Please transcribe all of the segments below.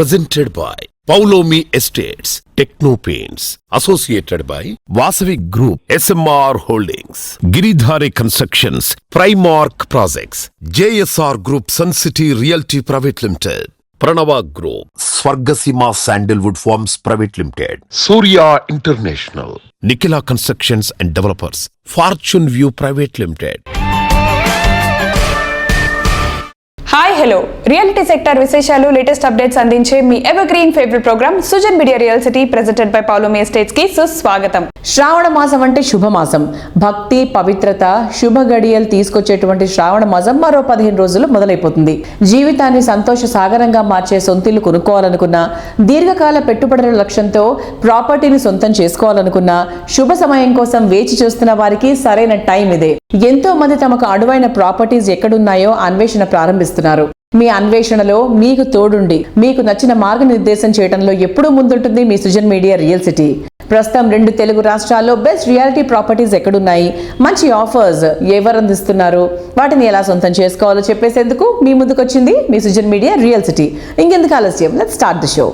presented by Paulomi Estates, Techno Paints, associated by Vasavi Group, SMR Holdings, Giridhare Constructions, Primark Projects, JSR Group Sun City Realty Private Limited, Pranava Group, Swargasima Sandalwood Farms Private Limited, Surya International, Nikila Constructions and Developers, Fortune View Private Limited. Hi hello reality sector విశేషాలు latest updates అందించే మీ evergreen favourite program Sujan media real city presented by Paulomi ఎస్టేట్స్కి సుస్వాగతం. శ్రావణ మాసం అంటే శుభమాసం. భక్తి పవిత్రత శుభ గడియలు తీసుకొచ్చేటువంటి శ్రావణ మాసం మరో పదిహేను రోజులు మొదలైపోతుంది. జీవితాన్ని సంతోష సాగరంగా మార్చే సొంతిల్లు కొనుక్కోవాలనుకున్నా దీర్ఘకాల పెట్టుబడుల లక్ష్యంతో ప్రాపర్టీని సొంతం చేసుకోవాలనుకున్నా శుభ సమయం కోసం వేచి చూస్తున్న వారికి సరైన టైం ఇదే. ఎంతో మంది తమకు అడువైన ప్రాపర్టీస్ ఎక్కడున్నాయో అన్వేషణ ప్రారంభిస్తున్నారు. మీ అన్వేషణలో మీకు తోడుండి మీకు నచ్చిన మార్గనిర్దేశం చేయడంలో ఎప్పుడూ ముందుంటుంది మీ సుజన్ మీడియా రియల్ సిటీ. ప్రస్తుతం రెండు తెలుగు రాష్ట్రాల్లో బెస్ట్ రియాలిటీ ప్రాపర్టీస్ ఎక్కడున్నాయి మంచి ఆఫర్స్ ఎవరు అందిస్తున్నారు వాటిని ఎలా సొంతం చేసుకోవాలో చెప్పేసేందుకు మీ ముందుకు వచ్చింది మీ సుజన్ మీడియా రియల్ సిటీ. ఇంకెందుకు ఆలస్యం? Let start the show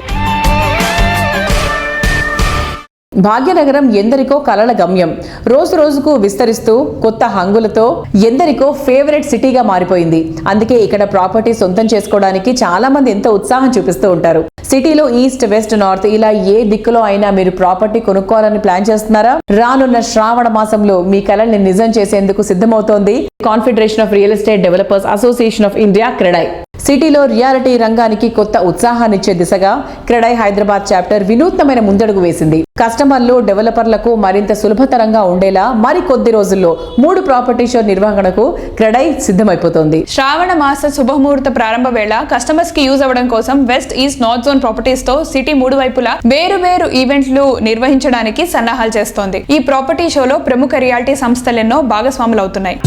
Bhagyanagaram ఎందరికో కలల గమ్యం. రోజు రోజుకు విస్తరిస్తూ కొత్త హంగులతో ఎందరికో ఫేవరెట్ సిటీగా మారిపోయింది. అందుకే ఇక్కడ ప్రాపర్టీ సొంతం చేసుకోవడానికి చాలా మంది ఎంతో ఉత్సాహం చూపిస్తూ ఉంటారు. సిటీలో ఈస్ట్ వెస్ట్ నార్త్ ఇలా ఏ దిక్కులో అయినా మీరు ప్రాపర్టీ కొనుక్కోవాలని ప్లాన్ చేస్తున్నారా? రానున్న శ్రావణ మాసంలో మీ కలల్ని నిజం చేసేందుకు సిద్ధమవుతోంది confederation of real estate developers association of India CREDAI. సిటీలో రియాలిటీ రంగానికి కొత్త ఉత్సాహాన్నిచ్చే దిశగా క్రెడై హైదరాబాద్ చాప్టర్ వినూత్నమైన ముందడుగు వేసింది. కస్టమర్లు డెవలపర్లకు మరింత సులభతరంగా ఉండేలా మరి కొద్ది రోజుల్లో మూడు ప్రాపర్టీ షో నిర్వహణకు క్రెడై సిద్ధమైపోతోంది. శ్రావణ మాస శుభముహూర్త ప్రారంభ వేళ కస్టమర్స్కి యూజ్ అవ్వడం కోసం వెస్ట్ ఈస్ట్ నార్త్ జోన్ ప్రాపర్టీస్తో సిటీ మూడు వైపులా వేరు వేరు ఈవెంట్లు నిర్వహించడానికి సన్నాహాలు చేస్తోంది. ఈ ప్రాపర్టీ షోలో ప్రముఖ రియాలిటీ సంస్థలెన్నో భాగస్వాములు అవుతున్నాయి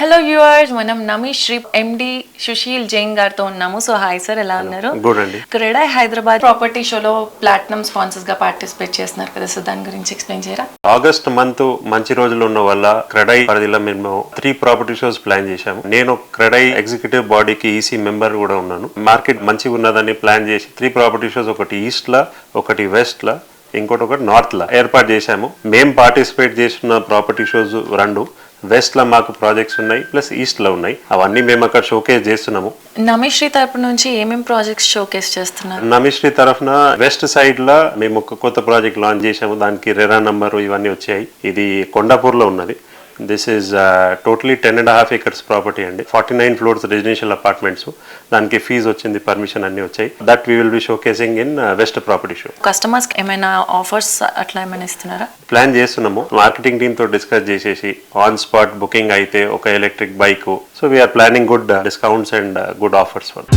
హలో వ్యూవర్స్ మనం నమి శ్రీ ఎండి సుశీల్ జైన్ గారితో ఉన్నాము. సో హాయ్ సార్ ఎలా ఉన్నారు? గుడ్ అండి. క్రెడాయ్ హైదరాబాద్ ప్రాపర్టీ షోలో ప్లాటినం స్పాన్సర్స్గా పార్టిసిపేట్ చేస్తున్నారు కదా? సో దాని గురించి ఎక్స్ప్లెయిన్ చేయరా? ఆగస్ట్ మంత్ మంచి రోజులు ఉన్న వల్ల క్రెడై పరిధిలో మేము త్రీ ప్రాపర్టీ షోస్ ప్లాన్ చేశాము. నేను క్రెడై ఎగ్జిక్యూటివ్ బాడీకి ఈసీ మెంబర్ కూడా ఉన్నాను. మార్కెట్ మంచిగా ఉన్నదని ప్లాన్ చేసి త్రీ ప్రాపర్టీ షోస్ ఒకటి ఈస్ట్ లా ఒకటి వెస్ట్ లా ఇంకోటి ఒకటి నార్త్ లా ఏర్పాటు చేశాము. మేము పార్టిసిపేట్ చేస్తున్న ప్రాపర్టీ షోస్ రెండు. వెస్ట్లో మాకు ప్రాజెక్ట్స్ ఉన్నాయి ప్లస్ ఈస్ట్లో ఉన్నాయి. అవన్నీ మేము అక్కడ షోకేస్ చేస్తున్నాము. నమిశ్రీ తరపు నుంచి ఏమేం ప్రాజెక్ట్స్ షోకేస్ చేస్తున్నారు? నమిశ్రీ తరఫున వెస్ట్ సైడ్లో మేము ఒక కొత్త ప్రాజెక్ట్ లాంచ్ చేసాము దానికి రెరా నంబర్ ఇవన్నీ వచ్చాయి. ఇది కొండాపూర్లో ఉన్నది. This is totally ten and half acres property అండి. Forty nine floors residential apartments దానికి ఫీజు వచ్చింది పర్మిషన్ అన్ని వచ్చాయి. That we will be showcasing in west property show customers ఏమైనా ఆఫర్స్ అట్లా ఏమైనా ఇస్తున్నారా? ప్లాన్ చేస్తున్నాము. మార్కెటింగ్ టీమ్తో డిస్కస్ చేసేసి ఆన్ స్పాట్ బుకింగ్ అయితే ఒక electric bike so we are planning good discounts and good offers for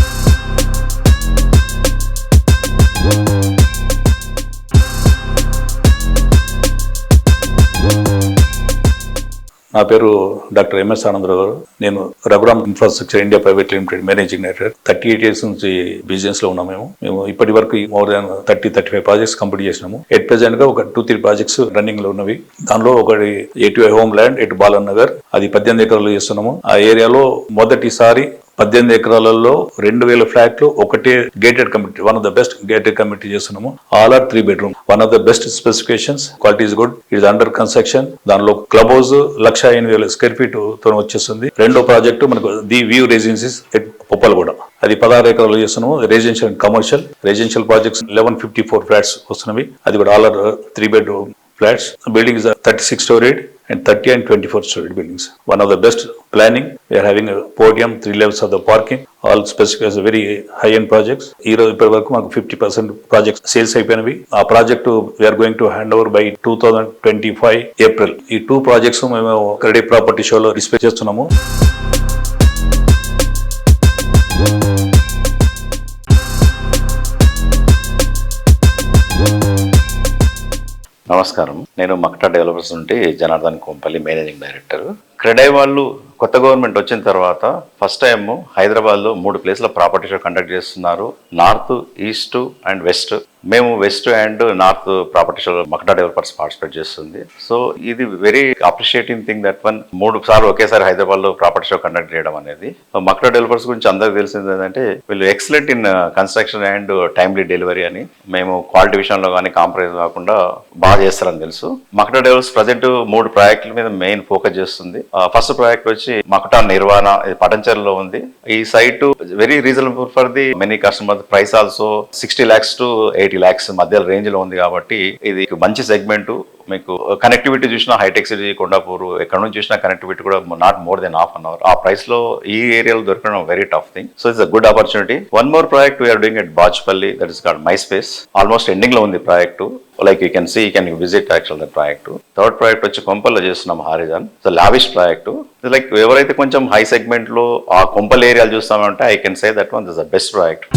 నా పేరు డాక్టర్ ఎంఎస్ ఆనందరావు గారు. నేను Raghuram infrastructure India private limited managing director. Thirty eight years నుంచి బిజినెస్లో ఉన్నాం మేము. మేము ఇప్పటి వరకు more than thirty thirty five projects complete చేసినాము. ఎట్ ప్రెసెంట్గా ఒక టూ త్రీ ప్రాజెక్ట్స్ రన్నింగ్లో ఉన్నవి. దానిలో ఒకటి ఎటు హోమ్ ల్యాండ్ ఎటు బాలన్ నగర్. అది పద్దెనిమిది ఎకరాలు చేస్తున్నాము. ఆ ఏరియాలో మొదటిసారి పద్దెనిమిది ఎకరాలలో రెండు వేల ఫ్లాట్లు ఒకటే gated committee one of the best gated committee చేస్తున్నాము. All are three bedroom one of the best specifications quality is good it under construction దానిలో క్లబ్ హౌస్ లక్ష ఎనిమిది వేల స్క్వేర్ ఫీట్తో వచ్చేస్తుంది. రెండో ప్రాజెక్టు మనకు ది వ్యూ రెసిడెన్సీస్ ఎట్ కూడా అది పదహారు ఎకరాలు చేస్తున్నాము. Residential and commercial residential projects eleven fifty four flats వస్తున్నవి. అది కూడా all are three bedroom flats building thirty six 36 and 30 and 24 storied buildings. One of the best planning. We are having a podium, three levels of the parking. All specific as a very high-end projects. ఈ రోజు ఇప్పటి వరకు మాకు fifty percent projects sales అయిపోయినవి ఆ project we are going to hand over by two thousand twenty five April ఈ two projects మేము credit property షోలో డిస్ప్లే చేస్తున్నాము నమస్కారం. నేను మక్టా డెవలపర్స్ నుండి Janardhan Kompalli managing director. CREDAI వాళ్ళు కొత్త గవర్నమెంట్ వచ్చిన తర్వాత ఫస్ట్ టైం హైదరాబాద్లో మూడు ప్లేస్ల ప్రాపర్టీ షో కండక్ట్ చేస్తున్నారు. North east and west. మేము west and north property show Makda developers participate చేస్తుంది. సో ఇది very appreciating thing that one మూడు సార్లు ఒకేసారి హైదరాబాద్లో ప్రాపర్టీ షో కండక్ట్ చేయడం అనేది. మక్డా డెవలపర్స్ గురించి అందరికీ తెలిసింది ఏంటంటే వీళ్ళు excellent in construction and timely delivery అని మేము క్వాలిటీ విషయంలో కానీ కాంప్రమైజ్ కాకుండా బాగా చేస్తారని తెలుసు. మక్డా డెవలప్స్ ప్రజెంట్ మూడు ప్రాజెక్టుల మీద మెయిన్ ఫోకస్ చేస్తుంది. ఫస్ట్ ప్రాజెక్ట్ వచ్చి మక్టా నిర్వాణ ఇది పటంచెర్లో ఉంది. ఈ site very reasonable for the many customer price also sixty lakhs to eighty lakhs మధ్య రేంజ్లో ఉంది కాబట్టి ఇది మంచి సెగ్మెంట్ మీకు కనెక్టివిటీ చూసినా హైటెక్ సిటీ కొండాపూర్ ఎక్కడ నుంచి చూసినా కనెక్టివిటీ కూడా not more than half an hour ఆ ప్రైస్లో ఈ ఏరియాలో దొరకడం very tough thing so it's a good opportunity one more project we are doing at Bachupally that is called my space almost ఎండింగ్లో ఉంది project like you can see you can visit actual the project third project వచ్చి కొంపల్లో చేస్తున్నాం Horizon so lavish project like ఎవరైతే కొంచెం high సెగ్మెంట్లో ఆ కొంపల్ ఏరియాలు చూస్తామంటే I can say that one this the best project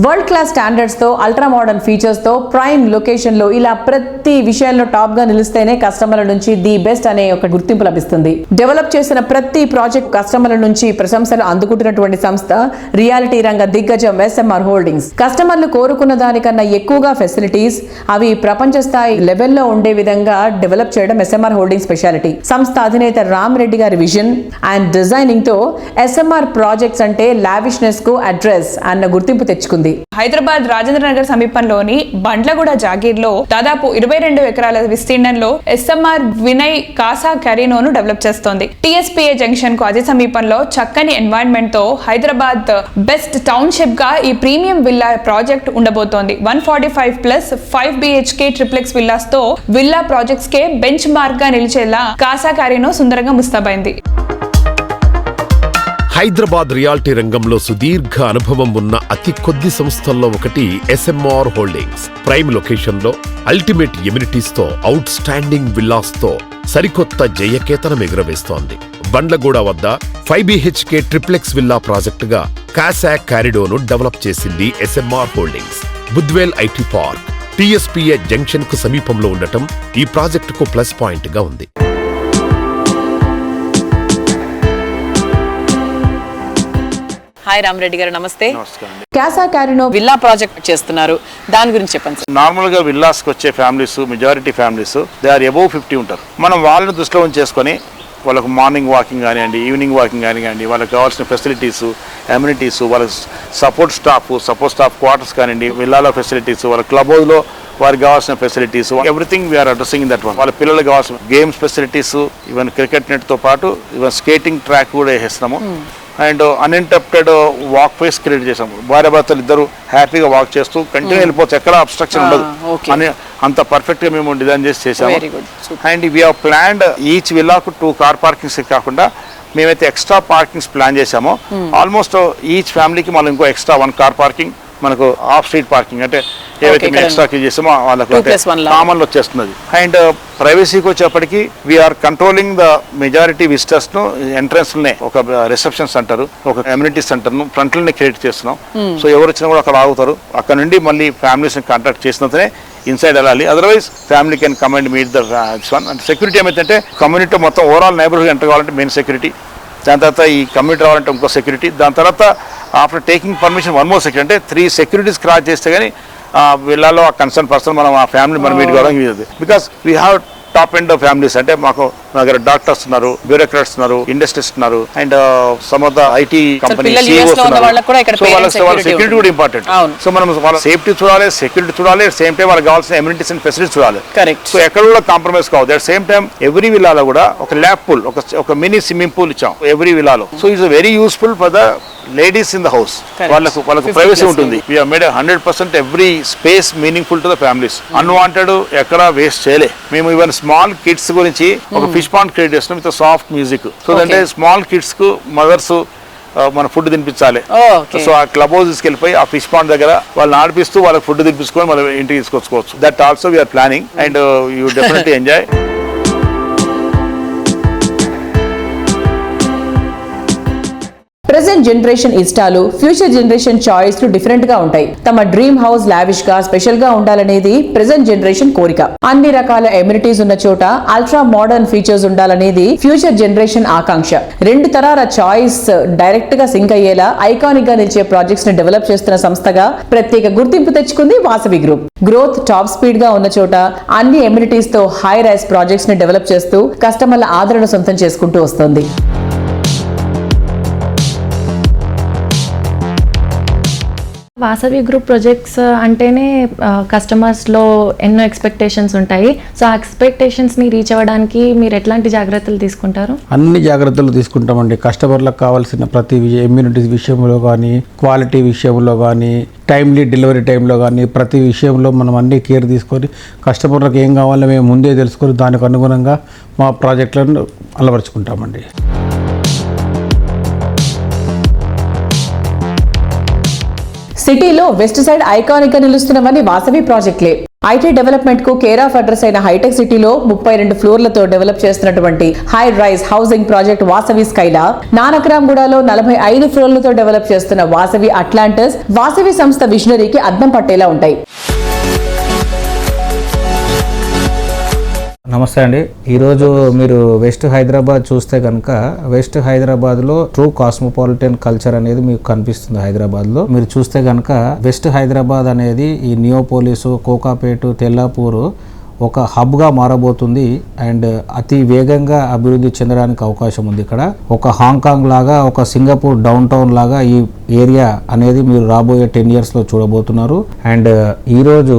world class స్టాండర్డ్స్తో ultra modern ఫీచర్స్తో prime లొకేషన్లో ఇలా ప్రతి విషయంలో టాప్గా నిలిస్తేనే కస్టమర్ల నుంచి ది బెస్ట్ అనే ఒక గుర్తింపు లభిస్తుంది. డెవలప్ చేసిన ప్రతి ప్రాజెక్ట్ కస్టమర్ల నుంచి ప్రశంసలు అందుకుంటున్నటువంటి సంస్థ రియాలిటీ రంగ దిగ్గజం ఎస్ఎంఆర్ హోల్డింగ్స్ కస్టమర్లు కోరుకున్న దానికన్నా ఎక్కువగా ఫెసిలిటీస్ అవి ప్రపంచ స్థాయి లెవెల్లో ఉండే విధంగా డెవలప్ చేయడం ఎస్ఎంఆర్ హోల్డింగ్ స్పెషాలిటీ సంస్థ అధినేత రామ్ రెడ్డి గారి విజన్ అండ్ డిజైనింగ్తో ఎస్ఎంఆర్ ప్రాజెక్ట్స్ అంటే లావిష్నెస్కు అడ్రస్ అన్న గుర్తింపు తెచ్చుకుంది. హైదరాబాద్ రాజేంద్ర నగర్ సమీపంలోని బండ్లగూడ జాగీర్లో దాదాపు ఇరవై రెండు ఎకరాల విస్తీర్ణంలో ఎస్ఎంఆర్ వినయ్ కాసా కెరీనోను డెవలప్ చేస్తోంది. టీఎస్పీఏ జంక్షన్కు అతి సమీపంలో చక్కని ఎన్వైరన్మెంట్తో హైదరాబాద్ బెస్ట్ టౌన్షిప్గా ఈ ప్రీమియం విల్లా ప్రాజెక్ట్ ఉండబోతోంది. One forty five plus five BHK triplex విల్లాస్తో villa projects కే బెంచ్ మార్క్గా నిలిచేలా కాసా కెరీనో సుందరంగా ముస్తాబైంది. హైదరాబాద్ రియాల్టీ రంగంలో సుదీర్ఘ అనుభవం ఉన్న అతి కొద్ది సంస్థల్లో ఒకటి ఎస్ఎంఆర్ హోల్డింగ్స్ ప్రైమ్ లొకేషన్లో అల్టిమేట్ ఎమ్యూనిటీస్తో అవుట్ స్టాండింగ్ విల్లాస్తో సరికొత్త జయకేతనం ఎగురవేస్తోంది. బండ్లగూడ వద్ద ఫైవ్ బిహెచ్కే ట్రిప్లెక్స్ విల్లా ప్రాజెక్టుగా కాసాక్ కారిడోను డెవలప్ చేసింది SMR holdings Budvel IT park TSPA జంక్షన్కు సమీపంలో ఉండటం ఈ ప్రాజెక్టుకు ప్లస్ పాయింట్గా ఉంది. హాయ్ రామరెడ్డి గారు నమస్తే. క్యాసా క్యారినో విల్లా ప్రాజెక్ట్ చేస్తున్నారు. దాని గురించి చెప్పండి సార్. నార్మల్గా విల్లాస్కి వచ్చే families majority families they are above fifty ఉంటారు. మనం వాళ్ళని దృష్టిలో ఉంచేసుకొని వాళ్ళకు మార్నింగ్ వాకింగ్ కానివ్వండి ఈవినింగ్ వాకింగ్ కానివ్వండి వాళ్ళకి కావాల్సిన ఫెసిలిటీస్ అమ్యూనిటీస్ వాళ్ళ support staff support staff quarters కానివ్వండి విల్లాలో ఫెసిలిటీస్ వాళ్ళ క్లబ్ హౌస్లో వారికి కావాల్సిన facilities everything we're addressing that one వాళ్ళ పిల్లలకు కావాల్సిన గేమ్స్ ఫెసిలిటీస్ ఈవెన్ క్రికెట్ నెట్తో పాటు ఈవెన్ స్కేటింగ్ ట్రాక్ కూడా వేస్తున్నాము and uninterrupted walk face create చేసాము భార్య భర్తలు ఇద్దరు హ్యాపీగా వాక్ చేస్తూ కంటిన్యూ వెళ్ళిపోవచ్చు ఎక్కడ అబ్స్ట్రక్షన్ ఉండదు. Okay. అని అంత పర్ఫెక్ట్గా మేము డిజైన్ చేసి చేసాము. And we have planned each విల్లాకు two car parkings కాకుండా మేమైతే ఎక్స్ట్రా పార్కింగ్స్ ప్లాన్ చేసామో ఆల్మోస్ట్ ఈచ్ ఫ్యామిలీకి మనం ఇంకో ఎక్స్ట్రా వన్ కార్ పార్కింగ్ మనకు ఆఫ్ స్ట్రీట్ పార్కింగ్ అంటే ఏవైతే మేము ఎక్స్ట్రా చేసామో వాళ్ళకి Two plus one లాగా. కామన్ వచ్చేస్తున్నది. అండ్ ప్రైవసీకి వచ్చేప్పటికి we are controlling the majority విజిటర్స్ను entrance నే ఒక రిసెప్షన్ సెంటర్ ఒక కమ్యూనిటీ సెంటర్ను ఫ్రంట్లోనే క్రియేట్ చేస్తున్నాం. సో ఎవరు వచ్చినా కూడా అక్కడ ఆగుతారు. అక్కడ నుండి మళ్ళీ ఫ్యామిలీస్ని కాంటాక్ట్ చేసినంతనే ఇన్సైడ్ వెళ్ళాలి. Otherwise family can come and meet the one and security ఏమైతే కమ్యూనిటీ మొత్తం ఓవరాల్ నైబర్హుడ్ ఎంటర్ కావాలంటే మెయిన్ సెక్యూరిటీ దాని తర్వాత ఈ కమ్యూనిటీ రావాలంటే ఇంకో సెక్యూరిటీ దాని తర్వాత after taking permission one more security అంటే త్రీ సెక్యూరిటీస్ క్రాస్ చేస్తే కానీ వీళ్ళలో ఆ కన్సర్న్ పర్సన్ మనం ఆ ఫ్యామిలీ మనం మీట్ కావడం because we have top end families అంటే మాకు మా దగ్గర డాక్టర్స్ ఉన్నారు బ్యూరోక్రాట్స్ ఉన్నారు ఇండస్ట్రీస్ ఉన్నారు and some of the IT company security కూడా. ఇంపార్టెంట్. సో మనం వాళ్ళ సేఫ్టీ చూడాలి సెక్యూరిటీ చూడాలి సేమ్ టైం వాళ్ళకి కావాల్సిన ఎమ్యూనిటీస్ అండ్ ఫెసిలిటీస్ చూడాలి. సో ఎక్కడ కూడా కాంప్రమైజ్ కావద్దు అట్ సేమ్ టైం ఎవ్రీ విల్లాలో కూడా ఒక ల్యాబ్ పూల్ ఒక ఒక మినీ స్విమ్మింగ్ పూల్ ఇచ్చాం every విల్లాలో so it's very useful for the ladies in the house. వాళ్ళకు వాళ్ళకు 50 ప్రైవసీ ఉంటుంది. Made hundred percent every space meaningful to the families unwanted ఎక్కడ వేస్ట్ చేయలే. మేము ఈవెన్ స్మాల్ కిడ్స్ గురించి ఒక ఫిష్ పాండ్ క్రియేట్ చేస్తున్నాం. విత్ సాఫ్ట్ మ్యూజిక్ సో అంటే స్మాల్ కిడ్స్కు మదర్స్ మన ఫుడ్ తినిపించాలి. సో ఆ క్లబ్ హౌస్ తీసుకెళ్ళిపోయి ఆ ఫిష్ పాండ్ దగ్గర వాళ్ళని ఆడిపిస్తూ వాళ్ళకి ఫుడ్ తినిపించుకొని మనం ఇంటికి తీసుకొచ్చుకోవచ్చు. That also we are planning and you definitely enjoy present generation ఇష్టాలు ఫ్యూచర్ జనరేషన్ చాయిస్లు డిఫరెంట్గా ఉంటాయి. తమ డ్రీమ్ హౌస్ లావిష్గా స్పెషల్గా ఉండాలనేది ప్రజెంట్ జనరేషన్ కోరిక. అన్ని రకాల ఎమ్యూనిటీస్ ఉన్న చోట అల్ట్రా మోడర్న్ ఫీచర్స్ ఉండాలనేది ఫ్యూచర్ జనరేషన్ ఆకాంక్ష. రెండు తరాల చాయిస్ డైరెక్ట్గా సింక్ అయ్యేలా ఐకానిక్గా నిలిచే ప్రాజెక్ట్స్ని డెవలప్ చేస్తున్న సంస్థగా ప్రత్యేక గుర్తింపు తెచ్చుకుంది వాసవి గ్రూప్ గ్రోత్ టాప్ స్పీడ్గా ఉన్న చోట అన్ని ఎమ్యూనిటీస్తో హై రైస్ ప్రాజెక్ట్స్ని డెవలప్ చేస్తూ కస్టమర్ల ఆదరణ సొంతం చేసుకుంటూ వస్తోంది. వాసవి గ్రూప్ ప్రాజెక్ట్స్ uh, అంటేనే uh, కస్టమర్స్లో ఎన్నో ఎక్స్పెక్టేషన్స్ ఉంటాయి. సో ఆ ఎక్స్పెక్టేషన్స్ని రీచ్ అవ్వడానికి మీరు ఎట్లాంటి జాగ్రత్తలు తీసుకుంటారు? అన్ని జాగ్రత్తలు తీసుకుంటామండి. కస్టమర్లకు కావాల్సిన ప్రతి ఇమ్యూనిటీ విషయంలో కానీ క్వాలిటీ విషయంలో కానీ టైమ్లీ డెలివరీ టైంలో కానీ ప్రతి విషయంలో మనం అన్ని కేర్ తీసుకొని కస్టమర్లకు ఏం కావాలో మేము ముందే తెలుసుకొని దానికి అనుగుణంగా మా ప్రాజెక్టులను అలవరుచుకుంటామండి. సిటీలో వెస్ట్ సైడ్ ఐకానిక్గా నిలుస్తున్నవన్నీ వాసవి ప్రాజెక్టులే. ఐటీ డెవలప్మెంట్కు కేర్ ఆఫ్ అడ్రస్ అయిన హైటెక్ సిటీలో ముప్పై రెండు ఫ్లోర్లతో డెవలప్ చేస్తున్నటువంటి high rise housing project Vasavi Skyla నానక్రామ్గూడలో నలభై ఐదు ఫ్లోర్లతో డెవలప్ చేస్తున్న వాసవి అట్లాంటస్ వాసవి సంస్థ విజనరీకి అద్దం పట్టేలా ఉంటాయి. నమస్తే అండి. ఈరోజు మీరు వెస్ట్ హైదరాబాద్ చూస్తే కనుక వెస్ట్ హైదరాబాద్లో ట్రూ కాస్మోపాలిటన్ కల్చర్ అనేది మీకు కనిపిస్తుంది హైదరాబాద్లో. మీరు చూస్తే కనుక వెస్ట్ హైదరాబాద్ అనేది ఈ నియోపోలీసు కోకాపేటు తెల్లాపూరు ఒక హబ్గా మారబోతుంది అండ్ అతి వేగంగా అభివృద్ధి చెందడానికి అవకాశం ఉంది ఇక్కడ. ఒక హాంకాంగ్ లాగా ఒక సింగపూర్ డౌన్ టౌన్ లాగా ఈ ఏరియా అనేది మీరు రాబోయే టెన్ ఇయర్స్లో చూడబోతున్నారు. అండ్ ఈరోజు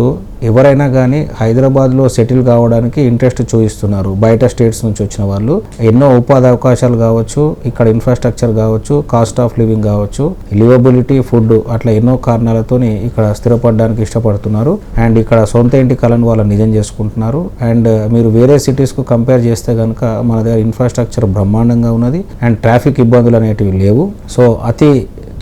ఎవరైనా కానీ హైదరాబాద్లో సెటిల్ కావడానికి ఇంట్రెస్ట్ చూపిస్తున్నారు. బయట స్టేట్స్ నుంచి వచ్చిన వాళ్ళు. ఎన్నో ఉపాధి అవకాశాలు కావచ్చు ఇక్కడ ఇన్ఫ్రాస్ట్రక్చర్ కావచ్చు కాస్ట్ ఆఫ్ లివింగ్ కావచ్చు లివబిలిటీ ఫుడ్ అట్లా ఎన్నో కారణాలతోని ఇక్కడ స్థిరపడడానికి ఇష్టపడుతున్నారు. అండ్ ఇక్కడ సొంత ఇంటి కళను వాళ్ళు నిజం చేసుకుంటున్నారు. అండ్ మీరు వేరే సిటీస్కు కంపేర్ చేస్తే కనుక మన దగ్గర ఇన్ఫ్రాస్ట్రక్చర్ బ్రహ్మాండంగా ఉన్నది. అండ్ ట్రాఫిక్ ఇబ్బందులు అనేటివి లేవు. సో అతి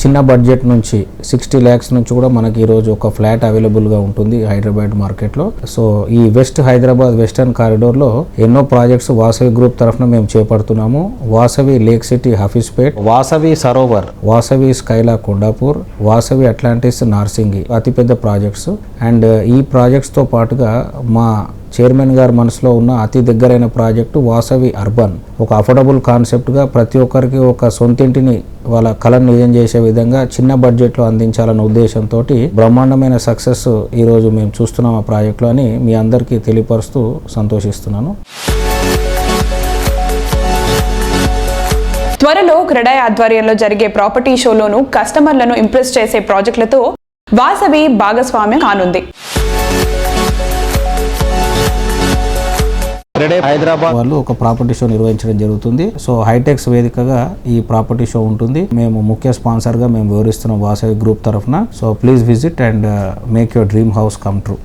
చిన్న బడ్జెట్ నుంచి సిక్స్టీ ల్యాక్స్ నుంచి కూడా మనకి ఈరోజు ఒక ఫ్లాట్ అవైలబుల్గా ఉంటుంది హైదరాబాద్ మార్కెట్లో సో ఈ వెస్ట్ హైదరాబాద్ వెస్టర్న్ కారిడోర్లో ఎన్నో ప్రాజెక్ట్స్ వాసవి గ్రూప్ తరఫున మేము చేపడుతున్నాము. Vasavi lake city Hafeezpet Vasavi Sarovar Vasavi Skyla Kondapur Vasavi Atlantis Narsingi అతిపెద్ద ప్రాజెక్ట్స్ అండ్ ఈ ప్రాజెక్ట్స్తో పాటుగా మా చైర్మన్ గారి మనసులో ఉన్న అతి దగ్గరైన ప్రాజెక్టు వాసవి అర్బన్. ఒక అఫోర్డబుల్ కాన్సెప్ట్గా ప్రతి ఒక్కరికి ఒక సొంతింటిని వాళ్ళ కళను నిజం చేసే విధంగా చిన్న బడ్జెట్లో అందించాలన్న ఉద్దేశంతో బ్రహ్మాండమైన సక్సెస్ ఈరోజు మేము చూస్తున్నాం ఆ ప్రాజెక్టులో అని మీ అందరికీ తెలియపరుస్తూ సంతోషిస్తున్నాను. త్వరలో క్రెడాయ్ ఆధ్వర్యంలో జరిగే ప్రాపర్టీ షోలోను కస్టమర్లను ఇంప్రెస్ చేసే ప్రాజెక్టులతో వాసవి భాగస్వామ్యం కానుంది. హైదరాబాద్ వాళ్ళు ఒక ప్రాపర్టీ షో నిర్వహించడం జరుగుతుంది. సో హైటెక్స్ వేదికగా ఈ ప్రాపర్టీ షో ఉంటుంది. మేము ముఖ్య స్పాన్సర్గా మేము వివరిస్తున్నాం వాసవి గ్రూప్ తరఫున. So please visit and make your dream house come true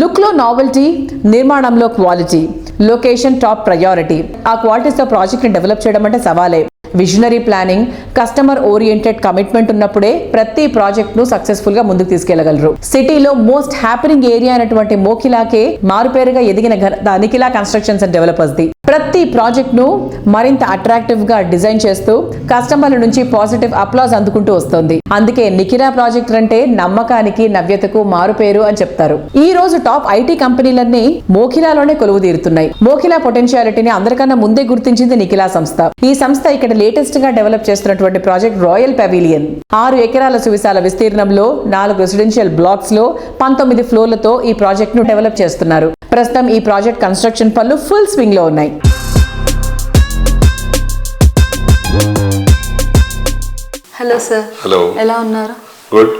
లుక్లో నావెల్టీ నిర్మాణంలో క్వాలిటీ లొకేషన్ టాప్ ప్రయారిటీ ఆ క్వాలిటీస్తో ప్రాజెక్ట్ని డెవలప్ చేయడం అంటే సవాలే. Visionary planning customer oriented commitment ఉన్నప్పుడే ప్రతి ప్రాజెక్ట్ను సక్సెస్ఫుల్గా ముందుకు తీసుకెళ్ళగలరు. సిటీలో మోస్ట్ హ్యాపెనింగ్ ఏరియా అయినటువంటి మోకిలాకే మారుపేరుగా ఎదిగిన ఘనత నిఖిలా కన్స్ట్రక్షన్స్ అండ్ డెవలపర్స్ ది ప్రతి ప్రాజెక్ట్ను మరింత అట్రాక్టివ్గా డిజైన్ చేస్తూ కస్టమర్ల నుంచి పాజిటివ్ అప్లాజ్ అందుకుంటూ వస్తుంది. అందుకే నిఖిలా ప్రాజెక్ట్ అంటే నమ్మకానికి నవ్యతకు మారుపేరు అని చెప్తారు. ఈ రోజు టాప్ ఐటీ కంపెనీలన్నీ మోఖిలాలోనే కొలువు తీరుతున్నాయి మోఖిలా పొటెన్షియాలిటీని అందరికన్నా ముందే గుర్తించింది నిఖిలా సంస్థ. ఈ సంస్థ ఇక్కడ లేటెస్ట్గా డెవలప్ చేస్తున్నటువంటి ప్రాజెక్ట్ రాయల్ పెవిలియన్ ఆరు ఎకరాల సువిశాల విస్తీర్ణంలో నాలుగు రెసిడెన్షియల్ బ్లాక్స్లో పంతొమ్మిది ఫ్లోర్లతో ఈ ప్రాజెక్ట్ను డెవలప్ చేస్తున్నారు. ప్రస్తుతం ఈ ప్రాజెక్ట్ కన్స్ట్రక్షన్ పనులు ఫుల్ స్వింగ్లో ఉన్నాయి. హలో సార్ హలో ఎలా ఉన్నారు? గుడ్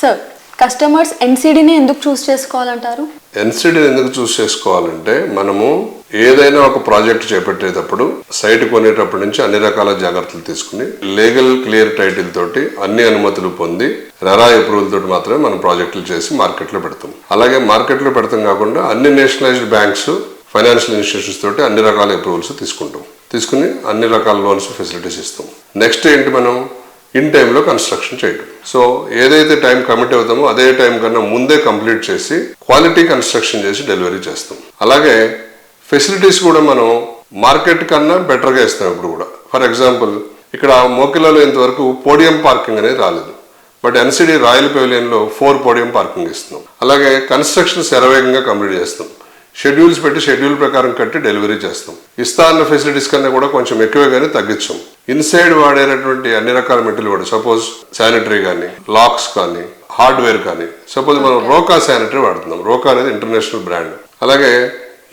సార్ కస్టమర్స్ ఎన్సీడీని ఎందుకు చూస్ చేసుకోవాలంటారు? ఎన్సిడీని ఎందుకు చూస్ చేసుకోవాలంటే మనము ఏదైనా ఒక ప్రాజెక్ట్ చేపట్టేటప్పుడు సైట్ కొనేటప్పటి నుంచి అన్ని రకాల జాగ్రత్తలు తీసుకుని లీగల్ క్లియర్ టైటిల్ తోటి అన్ని అనుమతులు పొంది రెరా అప్రూవల్ తోటి మాత్రమే మనం ప్రాజెక్టులు చేసి మార్కెట్లో పెడతాం. అలాగే మార్కెట్లో పెడతాం కాకుండా అన్ని నేషనలైజ్డ్ బ్యాంక్స్ ఫైనాన్షియల్ ఇన్స్టిట్యూషన్స్ తోటి అన్ని రకాల అప్రూవల్స్ తీసుకుంటాం. తీసుకుని అన్ని రకాల లోన్స్ ఫెసిలిటీస్ ఇస్తాం. నెక్స్ట్ ఏంటి మనం? ఇన్ టైంలో కన్స్ట్రక్షన్ చేయడం సో ఏదైతే టైం కమిట్ అవుతామో అదే టైం కన్నా ముందే కంప్లీట్ చేసి క్వాలిటీ కన్స్ట్రక్షన్ చేసి డెలివరీ చేస్తాం. అలాగే ఫెసిలిటీస్ కూడా మనం మార్కెట్ కన్నా బెటర్గా ఇస్తాం ఇప్పుడు కూడా. ఫర్ ఎగ్జాంపుల్ ఇక్కడ మోకిలాలో ఇంతవరకు పోడియం పార్కింగ్ అనేది రాలేదు. బట్ ఎన్సిడి రాయల్ పెవిలియన్లో ఫోర్ పోడియం పార్కింగ్ ఇస్తున్నాం. అలాగే కన్స్ట్రక్షన్ శరవేగంగా కంప్లీట్ చేస్తాం షెడ్యూల్స్ పెట్టి షెడ్యూల్ ప్రకారం కట్టి డెలివరీ చేస్తాం ఇస్తా అన్న ఫెసిలిటీస్ కన్నా కూడా కొంచెం ఎక్కువే కానీ తగ్గించాం. ఇన్సైడ్ వాడేటటువంటి అన్ని రకాల మెటీరియల్ కూడా సపోజ్ శానిటరీ కానీ లాక్స్ కానీ హార్డ్వేర్ కానీ సపోజ్ మనం రోకా శానిటరీ వాడుతున్నాం. రోకా అనేది ఇంటర్నేషనల్ బ్రాండ్ అలాగే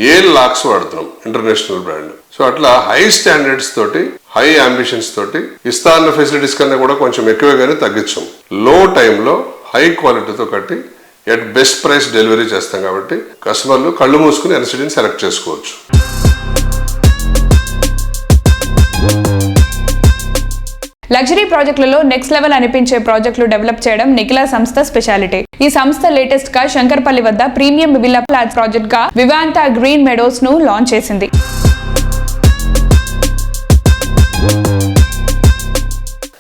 ఏ లాక్స్ వాడుతున్నాం ఇంటర్నేషనల్ బ్రాండ్. సో అట్లా హై స్టాండర్డ్స్ తోటి హై అంబిషన్స్ తోటి ఇస్తా అన్న ఫెసిలిటీస్ కన్నా కూడా కొంచెం ఎక్కువే కానీ తగ్గించాం. లో టైంలో హై క్వాలిటీతో కట్టి ఎట్ బెస్ట్ ప్రైస్ డెలివరీ చేస్తాం కాబట్టి కస్టమర్లు కళ్ళు మూసుకుని ఎన్సిడెంట్ సెలెక్ట్ చేసుకోవచ్చు. లగ్జరీ ప్రాజెక్టులలో నెక్స్ట్ లెవెల్ అనిపించే ప్రాజెక్టులు డెవలప్ చేయడం నిఖిలా సంస్థ స్పెషాలిటీ. ఈ సంస్థ లేటెస్ట్గా శంకర్పల్లి వద్ద ప్రీమియం విల్లా ఫ్లాట్స్ ప్రాజెక్ట్గా వివాంత గ్రీన్ మెడోస్ను లాంచ్ చేసింది.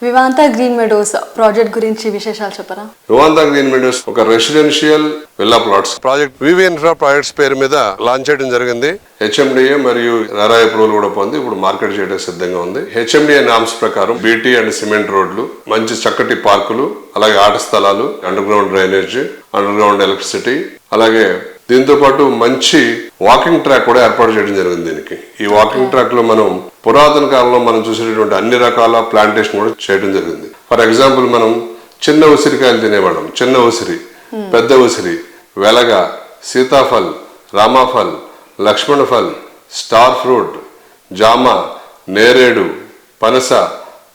వివాంత గ్రీన్ మెడోస్ ప్రాజెక్ట్ గురించి విశేషాలు చెప్పరా? రువాందా గ్రీన్ మెడోస్ ఒక residential villa plots. Project VV infra projects పేరు మీద లాంచ్ చేయడం జరిగింది. హెచ్ఎండిఏ మరియు నారాయ అప్రూవల్ కూడా పొంది ఇప్పుడు మార్కెట్ చేయడం సిద్ధంగా ఉంది. హెచ్ఎండిఏ నామ్స్ ప్రకారం బీటీ అండ్ సిమెంట్ రోడ్లు మంచి చక్కటి పార్కులు అలాగే ఆట స్థలాలు underground drainage underground electricity అలాగే దీంతో పాటు మంచి వాకింగ్ ట్రాక్ కూడా ఏర్పాటు చేయడం జరిగింది దీనికి. ఈ వాకింగ్ ట్రాక్లో మనం పురాతన కాలంలో మనం చూసేటటువంటి అన్ని రకాల ప్లాంటేషన్ కూడా చేయడం జరిగింది. ఫర్ ఎగ్జాంపుల్ మనం చిన్న ఉసిరికాయలు తినేవాళ్ళం. చిన్న ఉసిరి పెద్ద ఉసిరి వెలగ సీతాఫల్ రామాఫల్ లక్ష్మణ ఫల్ స్టార్ ఫ్రూట్ జామ నేరేడు పనస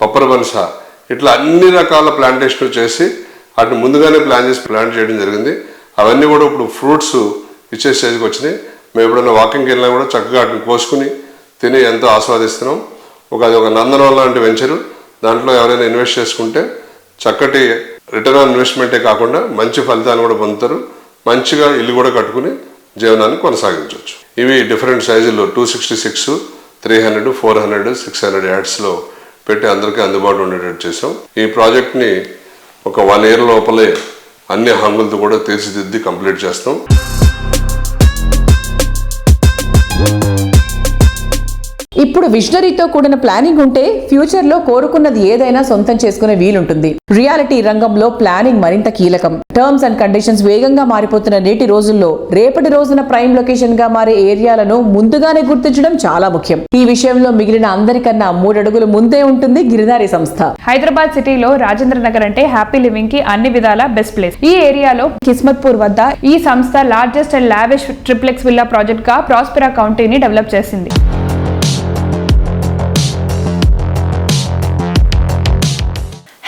పప్పర పనస ఇట్లా అన్ని రకాల ప్లాంటేషన్ చేసి వాటిని ముందుగానే ప్లాన్ చేసి ప్లాంట్ చేయడం జరిగింది. అవన్నీ కూడా ఇప్పుడు ఫ్రూట్స్ ఇచ్చే స్టేజ్కి వచ్చినాయి మేము ఎప్పుడైనా వాకింగ్కి వెళ్ళినా కూడా చక్కగా వాటిని కోసుకుని తిని ఎంతో ఆస్వాదిస్తున్నాం. ఒక అది ఒక నందనం లాంటి వెంచరు. దాంట్లో ఎవరైనా ఇన్వెస్ట్ చేసుకుంటే చక్కటి రిటర్న్ ఆన్ ఇన్వెస్ట్మెంటే కాకుండా మంచి ఫలితాలు కూడా పొందుతారు. మంచిగా ఇల్లు కూడా కట్టుకుని జీవనాన్ని కొనసాగించవచ్చు. ఇవి డిఫరెంట్ సైజుల్లో two sixty six three hundred four hundred six hundred యాడ్స్లో పెట్టి అందరికీ అందుబాటులో ఉండేటట్టు చేసాం ఈ ప్రాజెక్ట్ని ఒక వన్ ఇయర్ లోపలే అన్ని హంగులతో కూడా తీర్చిదిద్ది కంప్లీట్ చేస్తాం. Thank. ఇప్పుడు విజనరీతో కూడిన ప్లానింగ్ ఉంటే ఫ్యూచర్లో కోరుకున్నది ఏదైనా సొంతం చేసుకునే వీలుంటుంది. రియాలిటీ రంగంలో ప్లానింగ్ మరింత కీలకం. టర్మ్స్ అండ్ కండిషన్స్ వేగంగా మారిపోతున్న నేటి రోజుల్లో రేపటి రోజున ప్రైమ్ లొకేషన్గా మారే ఏరియాలను ముందుగానే గుర్తించడం చాలా ముఖ్యం. ఈ విషయంలో మిగిలిన అందరికన్నా మూడడుగులు ముందే ఉంటుంది గిరిదారి సంస్థ. హైదరాబాద్ సిటీలో రాజేంద్ర నగర్ అంటే హ్యాపీ లివింగ్కి అన్ని విధాల బెస్ట్ ప్లేస్. ఈ ఏరియాలో కిస్మత్పూర్ వద్ద ఈ సంస్థ largest and lavish triplex villa ప్రాజెక్ట్గా Prospera కౌంటీని డెవలప్ చేసింది.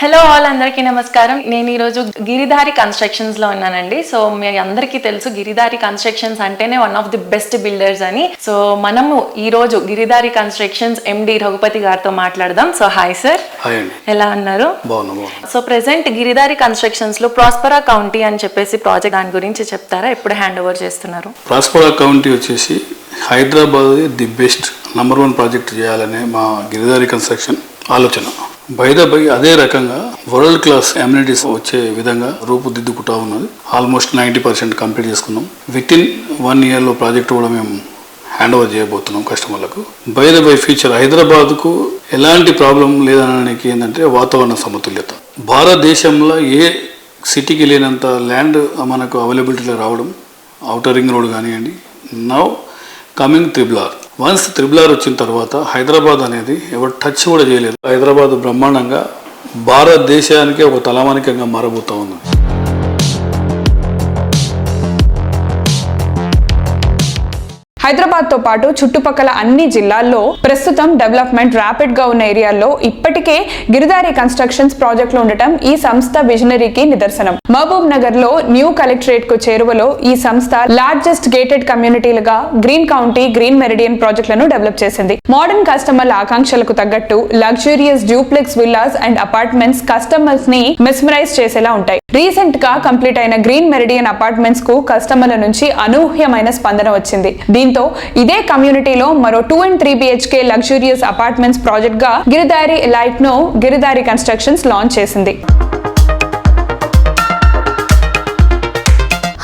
హలో ఆల్ అందరికీ నమస్కారం. నేను ఈరోజు గిరిధారి కన్స్ట్రక్షన్స్లో ఉన్నానండి. సో మీ అందరికీ తెలుసు గిరిధారి కన్స్ట్రక్షన్స్ అంటేనే one of the best builders అని. సో మనము ఈ రోజు గిరిధారి కన్స్ట్రక్షన్స్ ఎండి రఘుపతి గారితో మాట్లాడదాం. సో హాయ్ సార్ ఎలా బాగున్నా సో ప్రెసెంట్ గిరిధారి కన్స్ట్రక్షన్స్లో ప్రాస్పరా కౌంటీ అని చెప్పేసి ప్రాజెక్ట్ దాని గురించి చెప్తారా? ఎప్పుడు హ్యాండ్ ఓవర్ చేస్తున్నారు? ప్రాస్పరా కౌంటీ వచ్చేసి Hyderabad the best number one project చేయాలనే మా గిరిదారి కన్స్ట్రక్షన్ ఆలోచన. బైద బై అదే రకంగా వరల్డ్ క్లాస్ అమ్యూనిటీస్ వచ్చే విధంగా రూపుదిద్దుకుంటా ఉన్నది. ఆల్మోస్ట్ నైంటీ పర్సెంట్ కంప్లీట్ చేసుకున్నాం. విత్ ఇన్ వన్ ఇయర్లో ప్రాజెక్ట్ కూడా మేము హ్యాండ్ ఓవర్ చేయబోతున్నాం కస్టమర్లకు బై ద బై ఫ్యూచర్ హైదరాబాద్కు ఎలాంటి ప్రాబ్లం లేదనడానికి ఏంటంటే వాతావరణ సమతుల్యత. భారతదేశంలో ఏ సిటీకి లేనంత ల్యాండ్ మనకు అవైలబిలిటీలో రావడం అవుటర్ రింగ్ రోడ్ కానివ్వండి. Now coming triple R once triple R వచ్చిన తర్వాత హైదరాబాద్ అనేది ఎవరు టచ్ కూడా చేయలేదు. హైదరాబాద్ బ్రహ్మాండంగా భారతదేశానికి ఒక తలమానికంగా మారబోతా ఉంది. హైదరాబాద్తో పాటు చుట్టుపక్కల అన్ని జిల్లాల్లో ప్రస్తుతం డెవలప్మెంట్ ర్యాపిడ్గా ఉన్న ఏరియాల్లో ఇప్పటికే గిరిదారి కన్స్ట్రక్షన్స్ ప్రాజెక్టులు ఉండటం ఈ సంస్థ విజనరీకి నిదర్శనం. మహబూబ్ నగర్లో న్యూ కలెక్టరేట్కు చేరువలో ఈ సంస్థ లార్జెస్ట్ గేటెడ్ కమ్యూనిటీలుగా గ్రీన్ కౌంటీ గ్రీన్ మెరిడియన్ ప్రాజెక్టులను డెవలప్ చేసింది. మోడర్న్ కస్టమర్ల ఆకాంక్షలకు తగ్గట్టు luxurious duplex villas and apartments కస్టమర్స్ని mesmerise చేసేలా ఉంటాయి. రీసెంట్గా కంప్లీట్ అయిన గ్రీన్ మెరిడియన్ అపార్ట్మెంట్స్కు కస్టమర్ల నుంచి అనూహ్యమైన స్పందన వచ్చింది. దీంతో ఇదే కమ్యూనిటీలో మరో two and three BHK luxurious apartments ప్రాజెక్ట్గా Giridhari లైట్ను గిరిదారి కన్స్ట్రక్షన్స్ లాంచ్ చేసింది.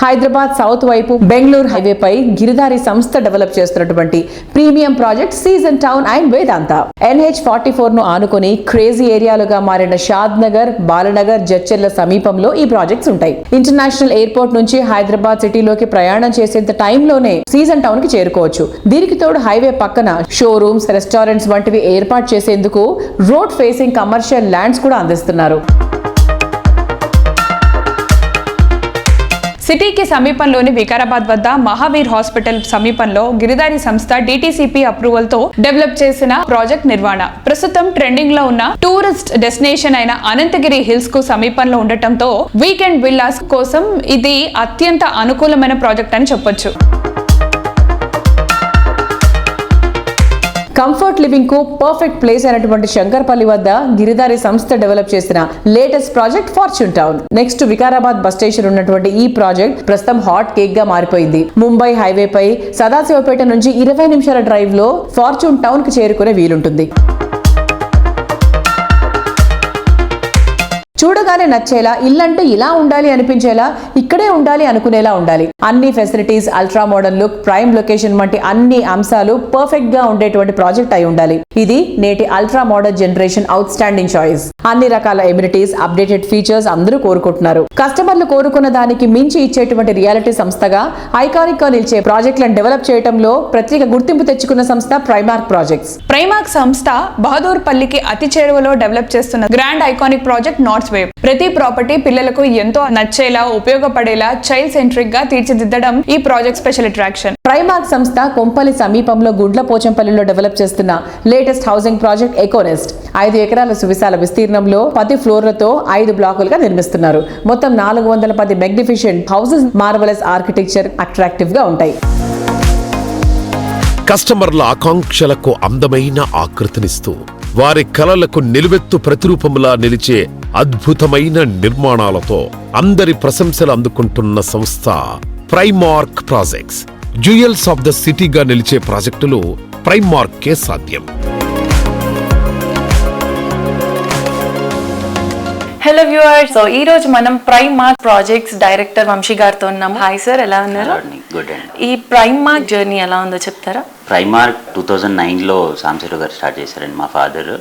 హైదరాబాద్ సౌత్ వైపు బెంగళూరు హైవే పై గిరిదారి సంస్థ డెవలప్ చేస్తున్నటువంటి premium project season town and Vedanta. NH forty ఫోర్ను ఆనుకుని క్రేజీ ఏరియాలుగా మారిన షాద్ నగర్ బాలనగర్ జడ్చెర్ల సమీపంలో ఈ ప్రాజెక్ట్స్ ఉంటాయి. ఇంటర్నేషనల్ ఎయిర్పోర్ట్ నుంచి హైదరాబాద్ సిటీలోకి ప్రయాణం చేసేంత టైంలోనే సీజన్ టౌన్కి చేరుకోవచ్చు. దీనికి తోడు హైవే పక్కన షోరూమ్స్ రెస్టారెంట్స్ వంటివి ఏర్పాటు చేసేందుకు రోడ్ ఫేసింగ్ కమర్షియల్ ల్యాండ్స్ కూడా అందిస్తున్నారు. సిటీకి సమీపంలోని వికారాబాద్ వద్ద మహావీర్ హాస్పిటల్ సమీపంలో గిరిదారి సంస్థ డిటిసిపి అప్రూవల్తో డెవలప్ చేసిన ప్రాజెక్ట్ నిర్వహణ ప్రస్తుతం ట్రెండింగ్లో ఉన్న టూరిస్ట్ డెస్టినేషన్ అయిన అనంతగిరి హిల్స్కు సమీపంలో ఉండటంతో వీకెండ్ విల్లాస్ కోసం ఇది అత్యంత అనుకూలమైన ప్రాజెక్ట్ అని చెప్పొచ్చు. కంఫర్ట్ లివింగ్కు పర్ఫెక్ట్ ప్లేస్ అయినటువంటి శంకర్పల్లి వద్ద గిరిదారి సంస్థ డెవలప్ చేసిన latest project fortune town. Next Vikarabad bus station ఉన్నటువంటి ఈ ప్రాజెక్ట్ ప్రస్తుతం హాట్ కేక్గా మారిపోయింది. ముంబై హైవే పై సదాశివపేట నుంచి ఇరవై నిమిషాల డ్రైవ్లో ఫార్చ్యూన్ టౌన్కు చేరుకునే వీలుంటుంది. చూడగానే నచ్చేలా ఇల్లంటే ఇలా ఉండాలి అనిపించేలా ఇక్కడే ఉండాలి అనుకునేలా ఉండాలి. అన్ని facilities ultra modern look prime location వంటి అన్ని అంశాలు పర్ఫెక్ట్గా ఉండేటువంటి ప్రాజెక్ట్ అయి ఉండాలి. ఇది నేటి ultra modern generation outstanding choice అన్ని రకాల ఎమ్యూనిటీస్ అప్డేటెడ్ ఫీచర్స్ అందరూ కోరుకుంటున్నారు. కస్టమర్లు కోరుకున్న దానికి మించి ఇచ్చేటువంటి రియాలిటీ సంస్థగా ఐకానిక్గా నిలిచే ప్రాజెక్టులను డెవలప్ చేయడంలో ప్రత్యేక గుర్తింపు తెచ్చుకున్న సంస్థ ప్రైమార్క్ ప్రాజెక్ట్స్ ప్రైమార్క్ సంస్థ బహదూర్ పల్లికి అతి చేరువలో డెవలప్ చేస్తున్న grand iconic project north wave ప్రతి ప్రాపర్టీ పిల్లలకు ఎంతో నచ్చేలా ఉపయోగపడేలా చైల్డ్ సెంట్రిక్గా తీర్చిదిద్దడం ఈ ప్రాజెక్ట్ స్పెషల్ అట్రాక్షన్. ప్రైమార్క్ సంస్థ కొంపల్లి సమీపంలో గుండ్ల పోచంపల్లిలో డెవలప్ చేస్తున్న లేటెస్ట్ హౌసింగ్ ప్రాజెక్ట్ ఎకోనెస్ట్ ఐదు ఎకరాల సువిశాల విస్తీర్ణంలో పది ఫ్లోర్లతో ఐదు బ్లాకులుగా నిర్మిస్తున్నారు. మొత్తం నాలుగు వందల పది మెగ్నిఫిషెంట్ హౌసెస్ మార్వలస్ ఆర్కిటెక్చర్ అట్రాక్టివ్గా ఉంటాయి. కస్టమర్ల ఆకాంక్షలకు అందమైన ఆకృతినిస్తూ వారి కలలకు నిలువెత్తు ప్రతిరూపములా నిలిచే అద్భుతమైన నిర్మాణాలతో అందరి ప్రశంసలు అందుకుంటున్న సంస్థ Primark projects jewels of the సిటీగా నిలిచే ప్రాజెక్టులు ప్రైమార్కే సాధ్యం. హలో వ్యూవర్స్ సో ఈ రోజు మనం prime mark projects director Vamshi గారితో ఉన్నాము. హాయ్ సార్ ఎలా ఉన్నారు? గుడ్ అండి ఈ ప్రైమ్ మార్క్ జర్నీ ఎలా ఉందో చెప్తారా? ప్రైమార్క్ టూ థౌజండ్ నైన్లో సాంసరావు గారు స్టార్ట్ చేశారండి మా ఫాదర్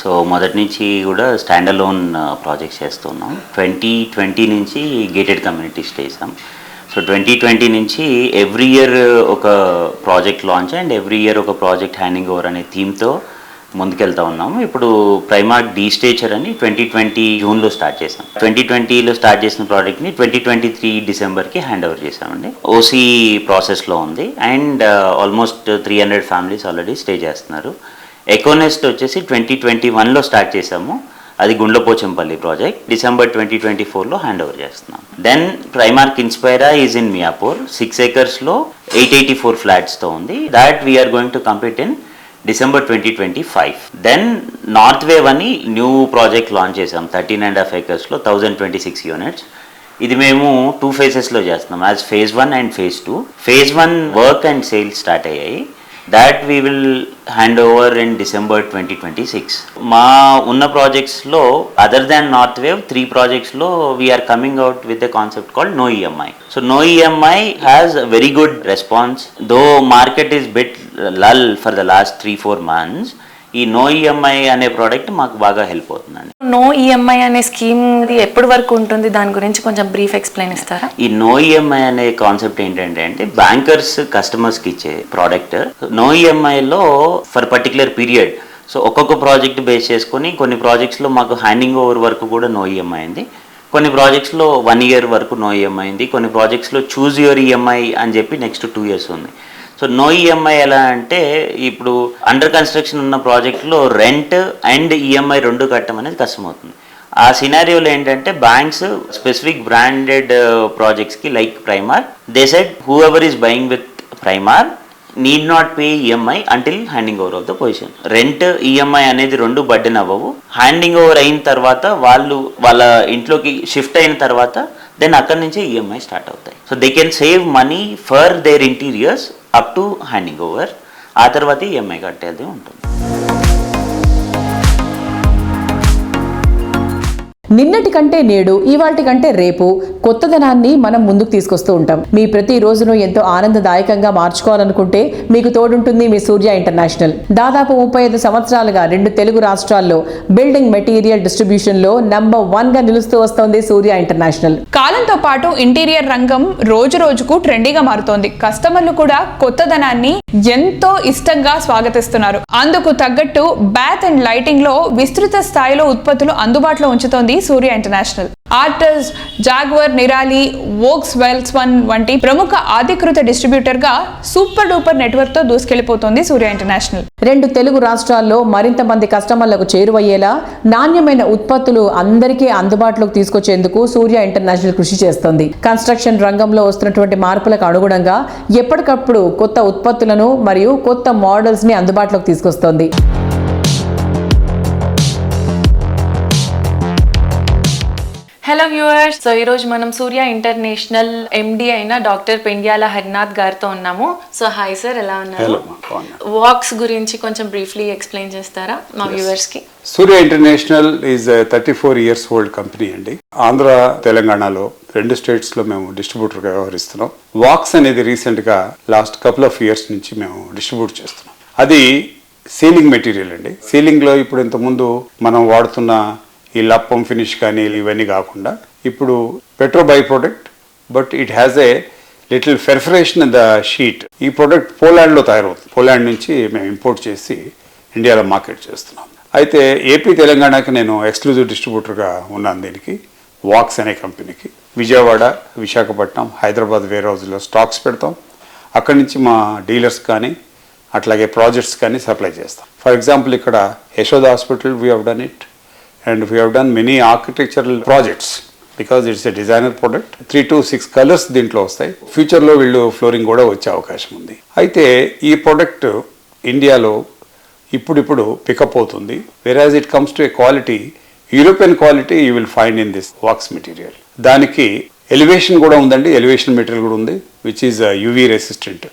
సో మొదటి నుంచి కూడా స్టాండ్ అలోన్ ప్రాజెక్ట్స్ చేస్తున్నాం. ట్వంటీ ట్వంటీ నుంచి గేటెడ్ కమ్యూనిటీస్ చేసాం సో ట్వంటీ ట్వంటీ నుంచి ఎవ్రీ ఇయర్ ఒక project launch and every year ఒక ప్రాజెక్ట్ హ్యాండింగ్ ఓవర్ అనే థీమ్తో ముందుకెళ్తా ఉన్నాము ఇప్పుడు ప్రైమార్క్ డీ స్టేచర్ అని ట్వంటీ ట్వంటీ జూన్లో స్టార్ట్ చేసాం ట్వంటీ ట్వంటీలో స్టార్ట్ చేసిన ప్రోడక్ట్ని ట్వంటీ ట్వంటీ త్రీ డిసెంబర్కి హ్యాండ్ ఓవర్ చేసామండి ఓసీ ప్రాసెస్లో ఉంది. And almost three hundred families already stay చేస్తున్నారు. ఎకోనెస్ట్ వచ్చేసి ట్వంటీ ట్వంటీ వన్లో స్టార్ట్ చేసాము అది Gundlapochampally project December twenty twenty ఫోర్లో హ్యాండ్ ఓవర్ చేస్తున్నాం then Primark Inspira is in Miyapur six ఏకర్స్లో eight eighty four ఫ్లాట్స్తో ఉంది. That we are going to complete in December twenty twenty five then north wave అని new project launch చేసాం thirteen and half ఏకర్స్లో thousand twenty six units ఇది మేము two ఫేజెస్లో చేస్తున్నాం. As phase one and phase two phase one work and sales start అయ్యాయి. That we will hand over in December twenty twenty six మా ఉన్న ప్రాజెక్ట్స్లో other than north wave three ప్రాజెక్ట్స్లో we are coming out with a concept called no EMI so no EMI has very good response though market is bit lull for the last three four months ఈ no EMI అనే product మాకు బాగా help అవుతుందండి. No EMI అనే scheme ఎప్పటి వరకు ఉంటుంది? దాని గురించి కొంచెం బ్రీఫ్ ఎక్స్ప్లెయిన్ ఇస్తారా? ఈ నో ఈఎంఐ అనే కాన్సెప్ట్ ఏంటంటే అంటే బ్యాంకర్స్ కస్టమర్స్కి ఇచ్చే ప్రోడక్ట్ నో ఈఎంఐలో ఫర్ పర్టికులర్ పీరియడ్ సో ఒక్కొక్క ప్రాజెక్ట్ బేస్ చేసుకొని కొన్ని ప్రాజెక్ట్స్లో మాకు హ్యాండింగ్ ఓవర్ వరకు కూడా నో ఈఎంఐ అయింది కొన్ని ప్రాజెక్ట్స్లో వన్ ఇయర్ వరకు నో ఈఎంఐ అయింది కొన్ని ప్రాజెక్ట్స్లో చూజ్ యువర్ ఈఎంఐ అని చెప్పి నెక్స్ట్ టూ ఇయర్స్ ఉంది. సో నో ఈఎంఐ ఎలా అంటే ఇప్పుడు అండర్ కన్స్ట్రక్షన్ ఉన్న ప్రాజెక్ట్లో రెంట్ అండ్ ఈఎంఐ రెండు కట్టడం అనేది కష్టమవుతుంది. ఆ సినారియోలో ఏంటంటే banks specific branded ప్రాజెక్ట్స్కి like Primark they set whoever is buying with Primark need not pay EMI until handing over of the possession rent EMI అనేది రెండు బడ్డెన్ అవ్వవు. హ్యాండింగ్ ఓవర్ అయిన తర్వాత వాళ్ళు వాళ్ళ ఇంట్లోకి షిఫ్ట్ అయిన తర్వాత దెన్ అక్కడి నుంచే ఈఎంఐ స్టార్ట్ అవుతాయి. So they can save money for their interiors up to handing over ఆ తర్వాత ఈఎంఐ కట్టేది ఉంటుంది. నిన్నటి కంటే నేడు ఇవాటి కంటే రేపు కొత్తదనాన్ని మనం ముందుకు తీసుకొస్తూ ఉంటాం. మీ ప్రతి రోజును ఎంతో ఆనందదాయకంగా మార్చుకోవాలనుకుంటే మీకు తోడుంటుంది మీ సూర్య ఇంటర్నేషనల్. దాదాపు ముప్పై ఐదు సంవత్సరాలుగా రెండు తెలుగు రాష్ట్రాల్లో బిల్డింగ్ మెటీరియల్ డిస్ట్రిబ్యూషన్లో నంబర్ వన్గా నిలుస్తూ వస్తోంది సూర్య ఇంటర్నేషనల్. కాలంతో పాటు ఇంటీరియర్ రంగం రోజు రోజుకు ట్రెండీగా మారుతోంది. కస్టమర్లు కూడా కొత్తదనాన్ని ఎంతో ఇష్టంగా స్వాగతిస్తున్నారు. అందుకు తగ్గట్టు బ్యాత్ అండ్ లైటింగ్లో విస్తృత స్థాయిలో ఉత్పత్తులు అందుబాటులో ఉంచుతోంది సూర్య ఇంటర్నేషనల్. ఆర్టర్స్ Jaguar Nirali Volks wells one వంటి ప్రముఖ అధికృత డిస్ట్రిబ్యూటర్గా సూపర్ డూపర్ నెట్వర్క్తో దూసుకెళ్ళిపోతోంది సూర్య ఇంటర్నేషనల్. రెండు తెలుగు రాష్ట్రాల్లో మరింత మంది కస్టమర్లకు చేరువయ్యేలా నాణ్యమైన ఉత్పత్తులు అందరికీ అందుబాటులోకి తీసుకొచ్చేందుకు సూర్య ఇంటర్నేషనల్ కృషి చేస్తోంది. కన్స్ట్రక్షన్ రంగంలో వస్తున్నటువంటి మార్పులకు అనుగుణంగా ఎప్పటికప్పుడు కొత్త ఉత్పత్తులను మరియు కొత్త మోడల్స్ని అందుబాటులోకి తీసుకొస్తోంది. హలో వ్యూవర్స్ సో ఈరోజు మనం సూర్య ఇంటర్నేషనల్ ఎండి అయిన డాక్టర్ పెండ్యాల హరినాథ్ గారితో ఉన్నాము. సో హాయ్ సార్ ఎలా ఉన్నారు? వాక్స్ గురించి కొంచెం బ్రీఫ్లీ ఎక్స్ప్లెయిన్ చేస్తారా మా వ్యూవర్స్కి? Surya international is thirty four years old company అండి. ఆంధ్ర తెలంగాణలో రెండు స్టేట్స్లో మేము డిస్ట్రిబ్యూటర్గా వ్యవహరిస్తున్నాం. వాక్స్ అనేది రీసెంట్గా లాస్ట్ కపుల్ ఆఫ్ ఇయర్స్ నుంచి మేము డిస్ట్రిబ్యూట్ చేస్తున్నాం. అది సీలింగ్ మెటీరియల్ అండి. సీలింగ్లో ఇప్పుడు ఇంతకుముందు మనం వాడుతున్న ఈ లప్పం ఫినిష్ కానీ ఇవన్నీ కాకుండా ఇప్పుడు petro by product but it has a little perforation in the sheet. ఈ ప్రొడక్ట్ పోలాండ్లో తయారవుతుంది. పోలాండ్ నుంచి మేము ఇంపోర్ట్ చేసి ఇండియాలో మార్కెట్ చేస్తున్నాం. అయితే ఏపీ తెలంగాణకి నేను ఎక్స్క్లూజివ్ డిస్ట్రిబ్యూటర్గా ఉన్నాను దీనికి వాక్స్ అనే కంపెనీకి. విజయవాడ విశాఖపట్నం హైదరాబాద్ వేర్ హౌస్లో స్టాక్స్ పెడతాం. అక్కడి నుంచి మా డీలర్స్ కానీ అట్లాగే ప్రాజెక్ట్స్ కానీ సప్లై చేస్తాం. ఫర్ ఎగ్జాంపుల్ ఇక్కడ Yashoda hospital we have done it and we have done many architectural projects because it's a designer product three to six colours దీంట్లో వస్తాయి. ఫ్యూచర్లో వీళ్ళు ఫ్లోరింగ్ కూడా వచ్చే అవకాశం ఉంది. అయితే ఈ ప్రోడక్ట్ ఇండియాలో ఇప్పుడిప్పుడు పికప్ అవుతుంది. Whereas it comes to a quality European quality you will find in this wax material దానికి ఎలివేషన్ కూడా ఉందండి. ఎలివేషన్ మెటీరియల్ కూడా ఉంది which is UV resistant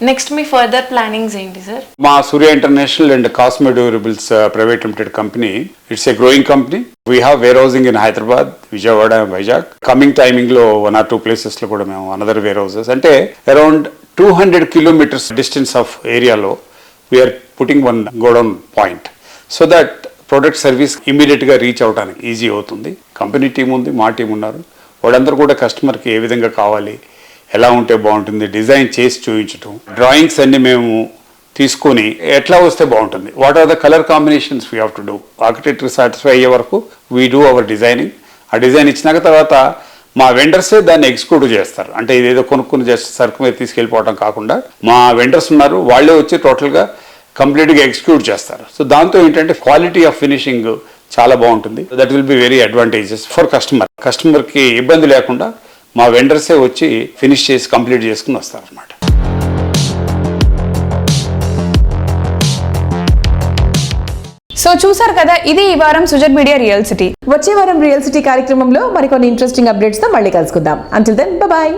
next me further plannings ఏంటి సార్ మా Surya international and కాస్మె durables uh, private limited company it's a growing company we have warehousing in Hyderabad Vijayawada Vizag coming టైమింగ్లో one or two ప్లేసెస్లో కూడా మేము another warehouses అంటే around two hundred kilometres distance of ఏరియాలో we are putting one godown point so that product service ఇమీడియట్గా reach అవడానికి easy అవుతుంది. Company team ఉంది మా టీం ఉన్నారు. వాళ్ళందరూ కూడా కస్టమర్కి ఏ విధంగా కావాలి ఎలా ఉంటే బాగుంటుంది డిజైన్ చేసి చూపించటం డ్రాయింగ్స్ అన్ని మేము తీసుకొని ఎట్లా వస్తే బాగుంటుంది what are the colour combinations we have to do architect satisfy అయ్యే వరకు వీ డూ అవర్ డిజైనింగ్ ఆ డిజైన్ ఇచ్చినాక తర్వాత మా వెండర్సే దాన్ని ఎగ్జిక్యూట్ చేస్తారు. అంటే ఇదేదో కొనుక్కుని జస్ట్ సరుకు మీద తీసుకెళ్ళిపోవడం కాకుండా మా వెండర్స్ ఉన్నారు వాళ్ళే వచ్చి టోటల్గా కంప్లీట్గా ఎగ్జిక్యూట్ చేస్తారు. సో దాంతో ఏంటంటే క్వాలిటీ ఆఫ్ ఫినిషింగ్ చాలా బాగుంటుంది. That will be very advantages for customer కస్టమర్కి ఇబ్బంది లేకుండా మా వెండర్సే వచ్చి ఫినిష్ చేసి కంప్లీట్ చేసుకుని వస్తారనమాట సో చూసారు కదా ఇది ఈ వారం సుజన్ మీడియా రియల్ సిటీ. వచ్చే వారం రియల్ సిటీ కార్యక్రమంలో మరికొన్ని ఇంట్రెస్టింగ్ అప్డేట్స్తో మళ్ళీ కలుసుకుందాం. Until then bye